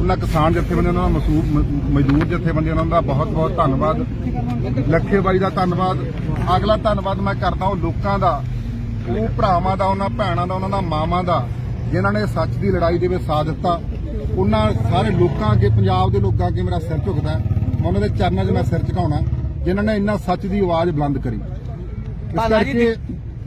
ਉਹਨਾਂ ਕਿਸਾਨ ਜਥੇਬੰਦੀਆਂ ਦਾ ਮਸੂਰ ਮ- ਮਜ਼ਦੂਰ ਜਥੇਬੰਦੀਆਂ ਉਹਨਾਂ ਦਾ ਬਹੁਤ ਬਹੁਤ ਧੰਨਵਾਦ। ਲੱਖੇ ਬਾਈ ਦਾ ਧੰਨਵਾਦ। ਅਗਲਾ ਧੰਨਵਾਦ ਮੈਂ ਕਰਦਾ ਉਹ ਲੋਕਾਂ ਦਾ ਉਹ ਭਰਾਵਾਂ ਦਾ ਉਹਨਾਂ ਭੈਣਾਂ ਦਾ ਉਹਨਾਂ ਦਾ ਮਾਵਾਂ ਦਾ ਜਿਨ੍ਹਾਂ ਨੇ ਸੱਚ ਦੀ ਲੜਾਈ ਦੇ ਵਿੱਚ ਸਾਥ ਦਿੱਤਾ। ਉਹਨਾਂ ਸਾਰੇ ਲੋਕਾਂ ਅੱਗੇ ਪੰਜਾਬ ਦੇ ਲੋਕਾਂ ਅੱਗੇ ਮੇਰਾ ਸਿਰ ਝੁਕਦਾ। ਮੈਂ ਉਹਨਾਂ ਦੇ ਚਰਨਾਂ 'ਚ ਮੈਂ ਸਿਰ ਝੁਕਾਉਣਾ ਜਿਨ੍ਹਾਂ ਨੇ ਇੰਨਾ ਸੱਚ ਦੀ ਆਵਾਜ਼ ਬੁਲੰਦ ਕਰੀ। ਇਸ ਕਰਕੇ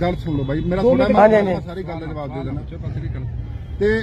ਗੱਲ ਸੁਣ ਲਓ ਬਾਈ। ਮੇਰਾ ਥੋੜਾ ਮੈਂ। ਸਾਰੀ ਗੱਲ ਦਾ ਜਵਾਬ ਦੇ ਦੇਣਾ ਤੇ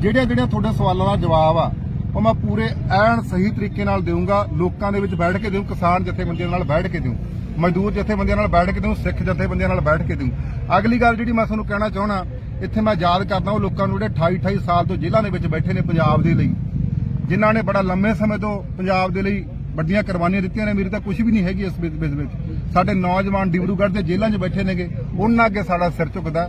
ਜਿਹੜੀਆਂ ਜਿਹੜੀਆਂ ਤੁਹਾਡੇ ਸਵਾਲਾਂ ਦਾ ਜਵਾਬ ਆ, ਉਹ ਮੈਂ ਪੂਰੇ ਐਨ ਸਹੀ ਤਰੀਕੇ ਨਾਲ ਦੇਵਾਂਗਾ ਲੋਕਾਂ ਦੇ ਵਿੱਚ ਬੈਠ ਕੇ ਦੇਵਾਂ ਕਿਸਾਨ ਜਥੇਬੰਦੀਆਂ ਨਾਲ ਬੈਠ ਕੇ ਦੇਵਾਂ ਮਜ਼ਦੂਰ ਜਥੇਬੰਦੀਆਂ ਨਾਲ ਬੈਠ ਕੇ ਦੇਵਾਂ ਸਿੱਖ ਜਥੇਬੰਦੀਆਂ ਨਾਲ ਬੈਠ ਕੇ ਦੇਵਾਂ ਅਗਲੀ ਗੱਲ ਜਿਹੜੀ ਮੈਂ ਤੁਹਾਨੂੰ ਕਹਿਣਾ ਚਾਹਣਾ ਇੱਥੇ ਮੈਂ ਯਾਦ ਕਰਦਾ ਉਹ ਲੋਕਾਂ ਨੂੰ ਜਿਹੜੇ 28 28 ਸਾਲ ਤੋਂ ਜੇਲ੍ਹਾਂ ਦੇ ਵਿੱਚ ਬੈਠੇ ਨੇ ਪੰਜਾਬ ਦੇ ਲਈ, ਜਿਨ੍ਹਾਂ ਨੇ ਬੜਾ ਲੰਮੇ ਸਮੇਂ ਤੋਂ ਪੰਜਾਬ ਦੇ ਲਈ ਵੱਡੀਆਂ ਕੁਰਬਾਨੀਆਂ ਦਿੱਤੀਆਂ ਨੇ, ਮੇਰੀ ਤਾਂ ਕੁਝ ਵੀ ਨਹੀਂ ਹੈਗੀ ਇਸ ਵਿੱਚ। ਸਾਡੇ ਨੌਜਵਾਨ ਡਿਬਰੂਗੜ੍ਹ ਦੇ ਜੇਲ੍ਹਾਂ 'ਚ ਬੈਠੇ ਨੇਗੇ, ਉਹਨਾਂ ਅੱਗੇ ਸਾਡਾ ਸਿਰ ਝੁਕਦਾ।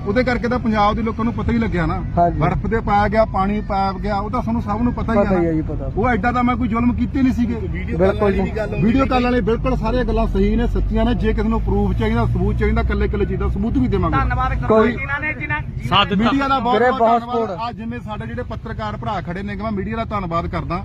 ਉਹਦੇ ਕਰਕੇ ਤਾਂ ਪੰਜਾਬ ਦੇ ਲੋਕਾਂ ਨੂੰ ਪਤਾ ਹੀ ਲੱਗਿਆ ਨਾ ਹਾਂਜੀ। ਬਰਫ਼ ਦੇ ਪਾਇਆ ਗਿਆ ਪਾਣੀ ਪਾਇਆ ਗਿਆ ਉਹ ਤਾਂ ਸਾਨੂੰ ਸਭ ਨੂੰ ਪਤਾ ਪਤਾ ਹੀ ਹੀ ਆ ਹੈ ਜੀ ਨਾ ਪਤਾ ਉਹ ਐਡਾ ਤਾਂ ਮੈਂ ਕੋਈ ਜ਼ੁਲਮ ਕੀਤੇ ਨਹੀਂ ਸੀਗੇ ਵੀਡੀਓ ਬਿਲਕੁਲ ਜੀ। ਵੀਡੀਓ ਕਾਲ ਵਾਲੇ ਬਿਲਕੁਲ ਸਾਰੀਆਂ ਗੱਲਾਂ ਸਹੀ ਨੇ ਸੱਚੀਆਂ ਨੇ ਜੇ ਕਿਸੇ ਨੂੰ ਪ੍ਰੂਫ ਚਾਹੀਦਾ ਸਬੂਤ ਚਾਹੀਦਾ ਕੱਲੇ ਕੱਲੇ ਚੀਜ਼ ਦਾ ਸਬੂਤ ਵੀ ਦੇਵਾਂਗੇ ਧੰਨਵਾਦ ਕਰੋ ਕੋਈ- ਜਿਨ੍ਹਾਂ ਨੇ ਜਿਨ੍ਹਾਂ ਸਾਥ। ਮੀਡੀਆ ਦਾ ਬਹੁਤ ਵੀਰੇ, ਬਹੁਤ ਬਹੁਤ ਧੰਨਵਾਦ support। ਅੱਜ ਜਿਵੇਂ ਸਾਡੇ ਜਿਹੜੇ ਪੱਤਰਕਾਰ ਭਰਾ ਖੜੇ ਨੇ ਮੈਂ ਮੀਡੀਆ ਦਾ ਧੰਨਵਾਦ ਕਰਦਾ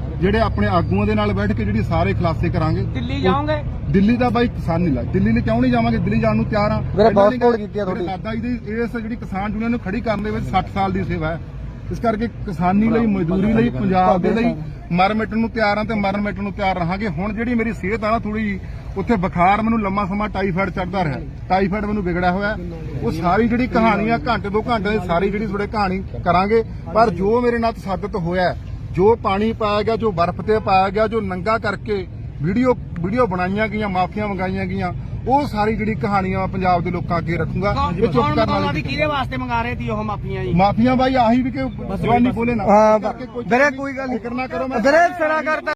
ਜਿਹੜੇ ਆਪਣੇ ਆਗੂਆਂ ਦੇ ਨਾਲ ਬੈਠ ਕੇ ਜਿਹੜੀ ਸਾਰੇ ਖੁਲਾਸੇ ਕਰਾਂਗੇ ਦਿੱਲੀ ਜਾਓਗੇ? ਦਿੱਲੀ ਦਾ ਬਾਈ ਕਿਸਾਨ ਨਹੀਂ ਲਾ ਦਿੱਲੀ ਲਈ ਕਿਉਂ ਨਹੀਂ ਜਾਵਾਂਗੇ? ਦਿੱਲੀ ਜਾਣ ਨੂੰ ਤਿਆਰ ਆ। ਵੀਰੇ, ਬਹੁਤ support ਕੀਤੀ ਆ ਤੁਹਾਡੀ। ਦਾਦਾ ਜੀ ਦੀ ਇਸ ਜਿਹੜੀ ਕਿਸਾਨ ਯੂਨੀਅਨ ਨੂੰ ਖੜੀ ਕਰਨ ਦੇ ਵਿੱਚ 60 ਸਾਲ ਦੀ ਸੇਵਾ ਹੈ। ਇਸ ਕਰਕੇ ਕਿਸਾਨੀ ਲਈ ਮਜ਼ਦੂਰੀ ਲਈ ਪੰਜਾਬ ਦੇ ਲਈ ਮਰ ਮਿਟਣ ਨੂੰ ਤਿਆਰ ਆ ਤੇ ਮਰਨ ਮਿਟਣ ਨੂੰ ਤਿਆਰ ਰਹਾਂਗੇ। ਹੁਣ ਜਿਹੜੀ ਮੇਰੀ ਸਿਹਤ ਆ ਨਾ ਥੋੜੀ ਉੱਥੇ ਬੁਖਾਰ ਮੈਨੂੰ ਲੰਮਾ ਸਮਾਂ ਟਾਈਫਾਇਡ ਚੜਦਾ ਰਿਹਾ। ਟਾਈਫਾਇਡ ਮੈਨੂੰ ਵਿਗੜਿਆ ਹੋਇਆ ਉਹ ਸਾਰੀ ਜਿਹੜੀ ਕਹਾਣੀ ਆ ਘੰਟੇ ਦੋ ਘੰਟੇ ਦੀ ਸਾਰੀ ਜਿਹੜੀ ਤੁਹਾਡੇ ਕਹਾਣੀ ਕਰਾਂਗੇ। ਪਰ ਜੋ ਮੇਰੇ ਨਾਲ ਤਸੱਦਦ ਹੋਇਆ ਜੋ ਪਾਣੀ ਪਾਇਆ ਗਿਆ ਜੋ ਬਰਫ਼ ਤੇ ਪਾਇਆ ਗਿਆ ਜੋ ਨੰਗਾ ਕਰਕੇ ਵੀਡੀਓ ਵੀਡੀਓ ਬਣਾਈਆਂ ਗਈਆਂ ਮਾਫੀਆਂ ਮੰਗਾਈਆਂ ਗਈਆਂ ਉਹ ਸਾਰੀ ਜਿਹੜੀ ਕਹਾਣੀਆਂ ਮੈਂ ਪੰਜਾਬ ਦੇ ਲੋਕਾਂ ਅੱਗੇ ਰੱਖੂੰਗਾ। ਇਹ ਚੁੱਪ ਕਰਨ ਬਤਾਉਣਾ ਵੀ ਵਾਲੀ ਕਿਹਦੇ ਵਾਸਤੇ ਮੰਗਾ ਰਹੇ ਸੀ ਉਹ ਮਾਫੀਆਂ ਜੀ? ਮਾਫੀਆਂ ਬਾਈ ਆਹੀ ਵੀ ਕਿ ਜਵਾਨੀ ਬੋਲੇ ਨਾ। ਹਾਂ ਵੀਰੇ ਕੋਈ ਗੱਲ ਨਹੀਂ। ਫਿਕਰ ਨਾ ਕਰੋ ਮੈਂ ਵੀਰੇ ਸੜਾ ਕਰਤਾ